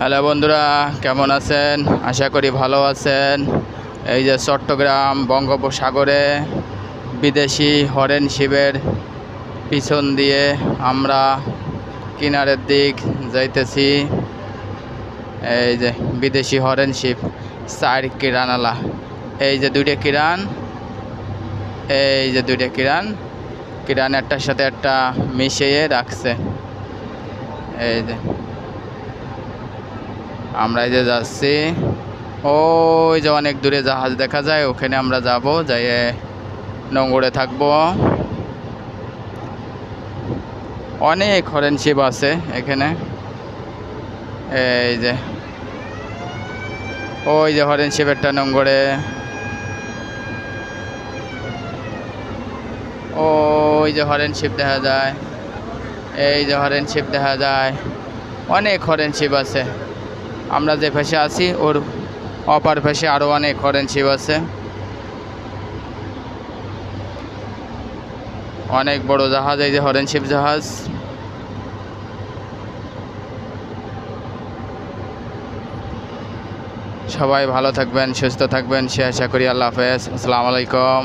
Hello বন্ধুরা, কেমন আছেন? আশা করি ভালো আছেন। এই যে চট্টগ্রাম বঙ্গোপসাগরে বিদেশি হরেন শিবের পিছন দিয়ে আমরা কিনারের দিক যাইতেছি। এই যে বিদেশি হরেন শিব, চার কিরানালা। এই যে দুইটা কিরান, এই যে দুইটা কিরান। কিরান একটার সাথে একটা মিশিয়ে রাখছে। এই যে আমরা এই যে যাচ্ছি। ওই যে অনেক দূরে জাহাজ দেখা যায়, ওখানে আমরা যাব যাই নোংরে থাকব। অনেক হরেন শিব আছে এখানে। এই যে, ওই যে হরেন শিবেরটা নোংরে ওই যে হরেন শিব দেখা যায়, এই যে হরেন শিব দেখা যায়। অনেক হরেন শিব আছে। আমরা যে পাশে আছি, ওর অপার পাশে আরও অনেক হরেন শিব আছে। অনেক বড় জাহাজ, এই যে হরেন শিব জাহাজ। সবাই ভালো থাকবেন, সুস্থ থাকবেন, সে আশা করি আল্লাহ হাফেজ। আসসালামু আলাইকুম।